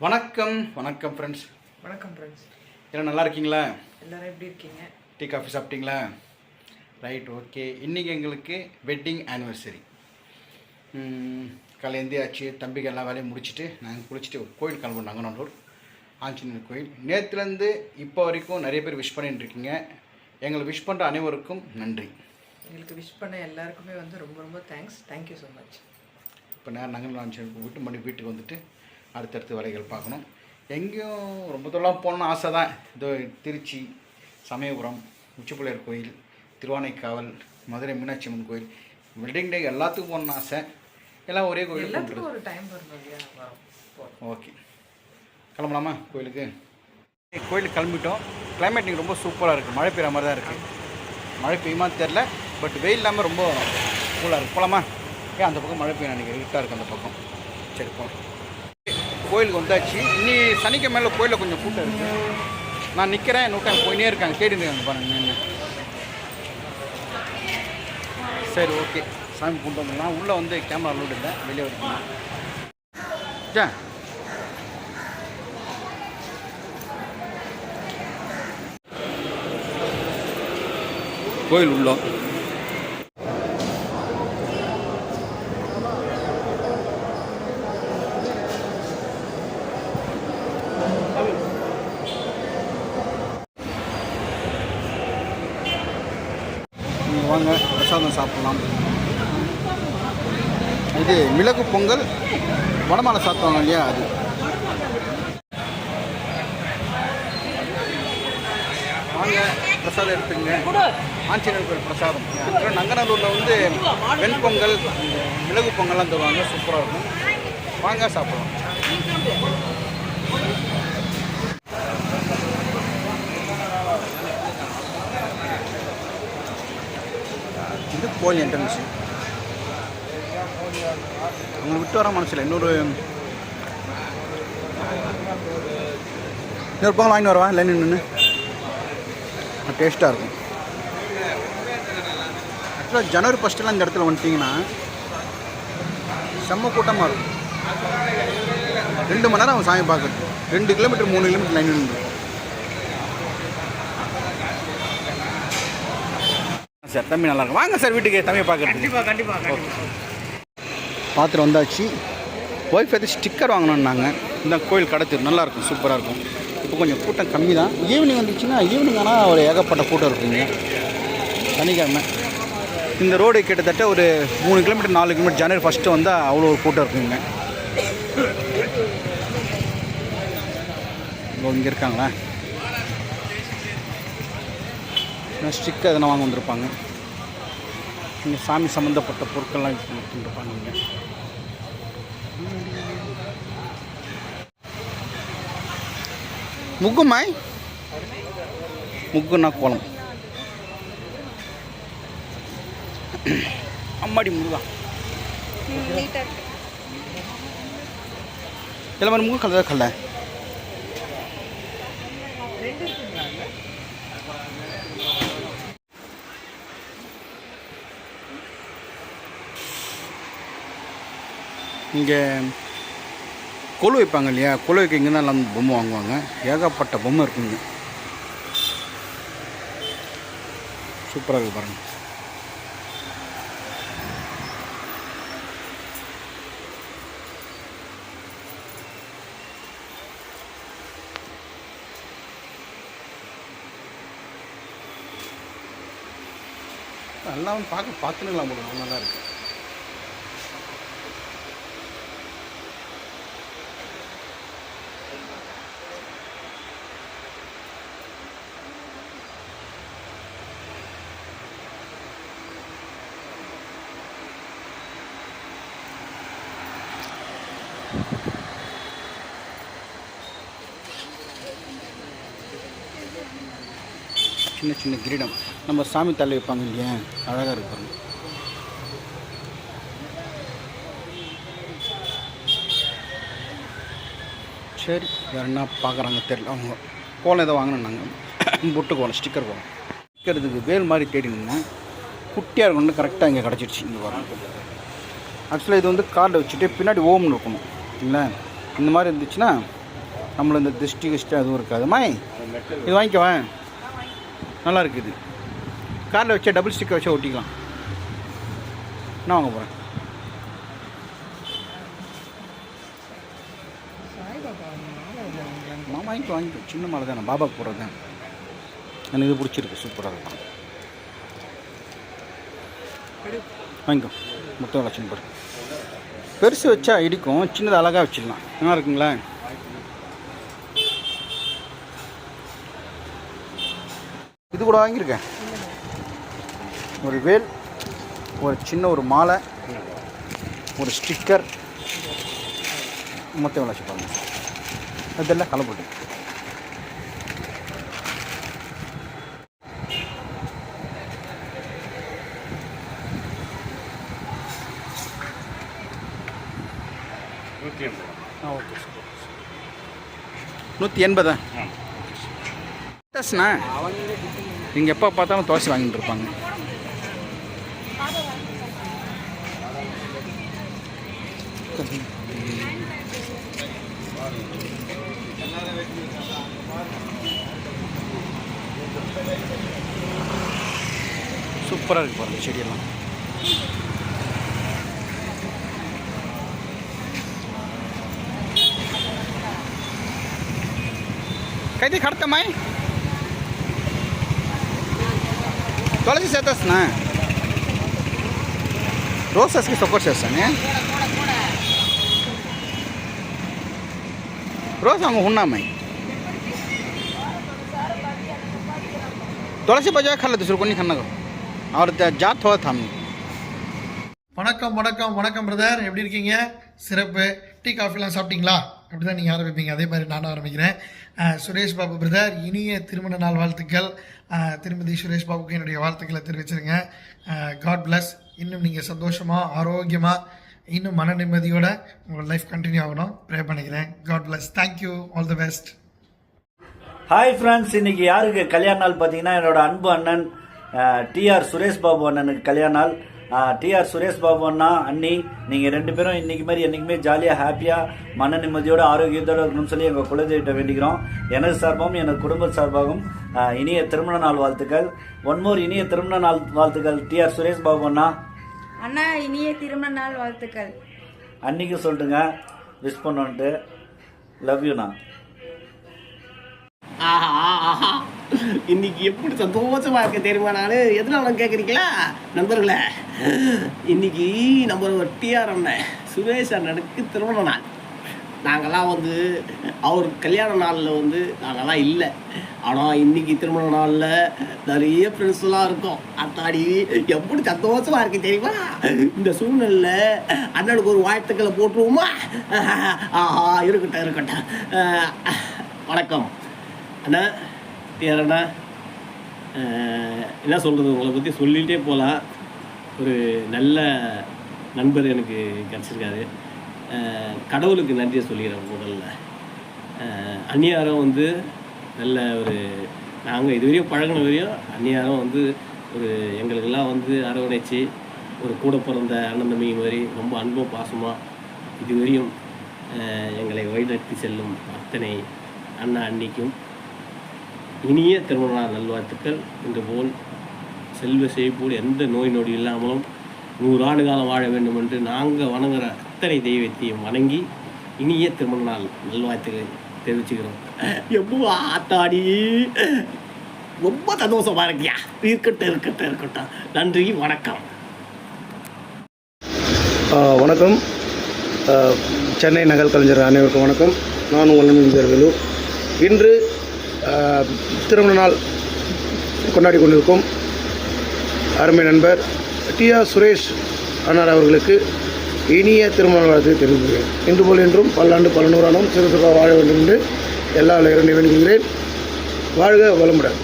வணக்கம் வணக்கம் ஃப்ரெண்ட்ஸ் வணக்கம் ஃப்ரெண்ட்ஸ் எல்லாம் நல்லா இருக்கீங்களா? எல்லாரும் எப்படி இருக்கீங்க? டீ காஃபி சாப்பிட்டீங்களா? ரைட் ஓகே இன்றைக்கி எங்களுக்கு வெட்டிங் ஆனிவர்சரி காலை எந்தியாச்சு தம்பிக்கு எல்லா வேலையும் முடிச்சுட்டு நாங்கள் குளிச்சுட்டு ஒரு கோயில் கிளம்புனோம் நங்கநல்லூர். ஆஞ்சநேயர் கோயில். நேற்றுலேருந்து இப்போ வரைக்கும் நிறைய பேர் விஷ் பண்ணிட்டு இருக்கீங்க. எங்களை விஷ் பண்ணுற அனைவருக்கும் நன்றி. எங்களுக்கு விஷ் பண்ண எல்லாருக்குமே வந்து ரொம்ப ரொம்ப தேங்க்ஸ் தேங்க்யூ ஸோ மச் இப்போ நேரம் நங்கநல்லூர் ஆஞ்சநேயர் விட்டு மணி வீட்டுக்கு வந்துட்டு அடுத்தடுத்து வேலைகள் பார்க்கணும். எங்கேயும் ரொம்ப தூரம் போகணும்னு ஆசை தான். இதோ திருச்சி சமயபுரம் உச்சிப்பிள்ளையார் கோயில் திருவானைக்காவல் மதுரை மீனாட்சி அம்மன் கோயில். வெட்டிங் டே எல்லாத்துக்கும் போகணும்னு ஆசை. எல்லாம் ஒரே கோயில் ஒரு டைம் ஓகே. கிளம்பலாமா கோயிலுக்கு? கோயிலுக்கு கிளம்பிட்டோம். கிளைமேட் இன்றைக்கி ரொம்ப சூப்பராக இருக்குது மழை பெய்கிற மாதிரி தான் இருக்குது மழை பெய்யுமா தெரில பட் வெயில் இல்லாமல் ரொம்ப கூலாக இருக்குது போகலாமா ஏன் அந்த பக்கம் மழை பெய்யும் நினைக்கிறேன். இருட்டாக இருக்குது அந்த பக்கம். சரி போகலாம் கோயிலுக்கு வந்தாச்சு. இன்னி சனிக்கிழமை மேலே கோயிலில் கொஞ்சம் கூட்டம் இருக்குது நான் நிற்கிறேன் நோக்கம் போயினே இருக்காங்க கேட்டுட்டு இருக்காங்க பாருங்க சரி ஓகே. சாமி கொண்டு வந்துடலாம் உள்ளே வந்து கேமரா லோடு இல்லை வெளியே வரைக்கும் சே கோயில் உள்ளோம். வாங்க பிரசாதம் சாப்பிட்லாம். இது மிளகு பொங்கல் வடமாலை சாப்பிட்டாங்க இல்லையா அது? வாங்க பிரசாதம் எடுத்துங்க ஆஞ்சநேயர் கோயில் பிரசாதம். அப்புறம் நங்கநல்லூரில் வந்து வெண்பொங்கல் மிளகு பொங்கல்லாம் தருவாங்க. சூப்பராக இருக்கும். வாங்க சாப்பிடலாம். இது கோயில் என்ட்ரன்ஸு அவங்களை விட்டு வர மனசில் இன்னொரு இன்னொரு பொங்கல் வாங்கிட்டு வரவா லைன் நின்று டேஸ்ட்டாக இருக்கும். ஆக்சுவலாக ஜனவரி ஃபஸ்ட்டெல்லாம் இந்த இடத்துல வந்துட்டிங்கன்னா செம்ம கூட்டமாக இருக்கும். ரெண்டு மணி நேரம் அவங்க சாமி பார்க்குறது ரெண்டு கிலோமீட்டர் மூணு கிலோமீட்டர் லைன் நின்று சார் தம்பி நல்லா இருக்கும். வாங்க சார் வீட்டுக்கு கண்டிப்பாக கண்டிப்பாக பார்த்துட்டு வந்தாச்சு. ஒய்ஃப் எடுத்து ஸ்டிக்கர் வாங்கணுன்னாங்க இந்த கோயில் கடத்தூர் நல்லாயிருக்கும் சூப்பராக இருக்கும். இப்போ கொஞ்சம் கூட்டம் கம்மி தான் ஈவினிங் வந்துச்சுன்னா ஈவினிங் ஆனால் ஒரு ஏகப்பட்ட கூட்டம் இருக்குங்க. சனிக்கிழமை. இந்த ரோடு கிட்டத்தட்ட ஒரு மூணு கிலோமீட்டர் நாலு கிலோமீட்டர் ஜனவரி ஃபஸ்ட்டு வந்தால் அவ்வளோ ஒரு கூட்டம் இருக்குங்க. இங்கே இருக்காங்களா? ஸ்டிக்கர் எதனா வாங்க வந்திருப்பாங்க. இங்கே சாமி சம்மந்தப்பட்ட பொருட்கள்லாம் யூஸ் பண்ணிட்டுருப்பாங்க இங்கே முக்குமாய்? முக்குன்னா கோலம். அம்மாடி முருகா. இல்லை மாதிரி முகம் கலர் கல்ல. இங்கே கொலு வைப்பாங்க இல்லையா? கொலு வைக்க இங்கே தான் எல்லாம் பொம்மை வாங்குவாங்க. ஏகப்பட்ட பொம்மை இருக்குங்க சூப்பராக இருக்கு பாருங்க. எல்லாம் பார்க்க பார்த்துன்னு போடுங்க நல்லா இருக்குது சின்ன சின்ன கிரீடம். நம்ம சாமி தலை வைப்பாங்க இல்லையா? அழகாக இருக்கு சரி வேறு என்ன பார்க்குறாங்க தெரியல. அவங்க கோலம் ஏதோ வாங்கினாங்க. பொட்டு கோலம் ஸ்டிக்கர் கோலம். ஸ்டிக்கர் இதுக்கு வேல் மாதிரி தேடினேன் குட்டியாக இருக்கணும்னு கரெக்டாக இங்கே கிடச்சிருச்சு. இங்கே பாருங்க. ஆக்சுவலாக இது வந்து கார்டை வச்சுட்டு பின்னாடி ஓம்னு இருக்கணும். சரிங்களா இந்த மாதிரி இருந்துச்சுன்னா நம்மளை இந்த திருஷ்டி கிஷ்டி அதுவும் இருக்காது. இது வாங்கிக்கவேன் நல்லா இருக்குது காரில் வச்சா டபுள் ஸ்டிக்கை வச்சா ஒட்டிக்கலாம். நான் வாங்க போகிறேன் மாமா வாங்கிக்கோ வாங்கிக்கோ சின்ன மாலை தானே. பாபாக்கு போடுறது தான். எனக்கு இது பிடிச்சிருக்கு. சூப்பராக இருக்கும். வாங்கிக்கோ. முத்தம் லட்சம் பேர். பெருசு வச்சா இடிக்கும். சின்னது அழகாக வச்சிடலாம் நல்லா இருக்குங்களா? இது கூட வாங்கியிருக்கேன். ஒரு வேல் ஒரு சின்ன ஒரு மாலை ஒரு ஸ்டிக்கர். மொத்தம் எவ்வளோ வச்சு பாருங்க. அதெல்லாம் கலப்பட்டு ஆ ஓகே நூற்றி எண்பதா? தஸ்ண்ணா நீங்கள் எப்போ பார்த்தாலும் தோசை வாங்கிட்டு இருப்பாங்க. சூப்பராக இருக்குது பாருங்கள் செடியெல்லாம். கைதி கடத்தமாய் తొలగి చేస్తానా రోసెస్కి సపోర్ట్ చేస్తాను రోజా ఉన్నామ్మాయి துளசி பஜா கல்ல திருக்கொண்ணி கண்ணகோ அவர் ஜாத்தோ தாமி வணக்கம் வணக்கம் வணக்கம் பிரதர் எப்படி இருக்கீங்க? சிறப்பு. டீ காஃபிலாம் சாப்பிட்டீங்களா? அப்படி தான் நீங்கள் ஆரம்பிப்பீங்க. அதே மாதிரி நானும் ஆரம்பிக்கிறேன். சுரேஷ் பாபு பிரதர் இனிய திருமண நாள் வாழ்த்துக்கள். திருமதி சுரேஷ் பாபுக்கு என்னுடைய வாழ்த்துக்களை தெரிவிச்சிருங்க. காட் பிளஸ் இன்னும் நீங்கள் சந்தோஷமாக ஆரோக்கியமாக இன்னும் மன நிம்மதியோட உங்கள் லைஃப் கண்டினியூ ஆகணும். ப்ரே பண்ணிக்கிறேன். God bless thank you all the best hi friends இன்னைக்கு யாருக்கு கல்யாண நாள் பார்த்தீங்கன்னா என்னோட அன்பு அண்ணன் டிஆர் சுரேஷ் பாபு அண்ணனுக்கு கல்யாண நாள். டிஆர் சுரேஷ் பாபு அண்ணா அண்ணி நீங்கள் ரெண்டு பேரும் இன்னைக்கு மாதிரி என்றைக்குமே ஜாலியாக ஹாப்பியாக மன நிம்மதியோட ஆரோக்கியத்தோட இருக்கணும்னு சொல்லி எங்கள் குலதெய்வத்தை வேண்டிக்கிறோம். எனது சார்பாகவும் எனது குடும்ப சார்பாகவும் இனிய திருமண நாள் வாழ்த்துக்கள். ஒன் மோர் இனிய திருமண நாள் வாழ்த்துக்கள் டிஆர் சுரேஷ் பாபு அண்ணா. அண்ணா இனிய திருமண நாள் வாழ்த்துக்கள். அன்னைக்கு சொல்லிட்டுங்க விஷ் பண்ணோன்ட்டு. லவ் யூண்ணா ஆஹா ஆஹா. இன்னைக்கு எப்படி சந்தோஷமா இருக்க தெரியுமா நான்? எதனால கேட்குறீங்களா நண்பர்களே இன்னைக்கு நம்ம ஒரு டிஆர் அண்ணன் சுரேஷ் அண்ணனுக்கு திருமண நாள். நாங்கெல்லாம் வந்து அவர் கல்யாண நாளில் வந்து நாங்கள்லாம் இல்லை. ஆனால் இன்னைக்கு திருமண நாளில் நிறைய ஃப்ரெண்ட்ஸ்லாம் இருக்கோம். அத்தாடி எப்படி சந்தோஷமா இருக்கு தெரியுமா? இந்த சூழ்நிலையில் அண்ணனுக்கு ஒரு வாழ்த்துக்களை போட்டுருவோமா? ஆஹா இருக்கட்டும் இருக்கட்டும். வணக்கம். அண்ணா டிஆர் என்ன சொல்கிறது உங்களை பற்றி சொல்லிகிட்டே போகலாம் ஒரு நல்ல நண்பர் எனக்கு கிடச்சிருக்காரு. கடவுளுக்கு நன்றியை சொல்லிக்கிறேன் முதல்ல. அந்நியாரம் வந்து நல்ல ஒரு நாங்கள் இதுவரையும் பழகின வரையும் அந்நியாரம் வந்து ஒரு எங்களுக்கெல்லாம் வந்து அரவணைச்சு ஒரு கூட பிறந்த அண்ணன் தம்பி மாதிரி ரொம்ப அன்பும் பாசமாக இதுவரையும் எங்களை வழிநடத்தி செல்லும் அத்தனை அண்ணா அன்னிக்கும் இனிய திருமண நாள் நல்வாழ்த்துக்கள். இன்று போல் செல்வ செய்போல் எந்த நோய் நொடி இல்லாமலும் நூறாண்டு காலம் வாழ வேண்டும் என்று நாங்கள் வணங்குற அத்தனை தெய்வத்தையும் வணங்கி இனிய திருமண நாள் நல்வாழ்த்துக்களை தெரிவிச்சுக்கிறோம். எவ்வளோ ஆத்தாடி. ரொம்ப சந்தோஷமாக இருக்கியா? இருக்கட்டும் இருக்கட்டும் இருக்கட்டும். நன்றி வணக்கம். வணக்கம். சென்னை நகல் கலைஞர் அனைவருக்கும் வணக்கம். நான் உங்கள் வேலு. இன்று திருமண நாள் கொண்டாடி கொண்டிருக்கும். அருமை நண்பர் டிஆர் சுரேஷ் அண்ணார் அவர்களுக்கு இனிய திருமண வாழ்த்தை தெரிவிக்கிறேன். இன்று போல் என்றும் பல்லாண்டு பல நூறாண்டும் சிறு சிறப்பாக வாழ வேண்டும் என்று எல்லா இரண்டு வேண்டுகிறேன். வாழ்க வளமுடன்.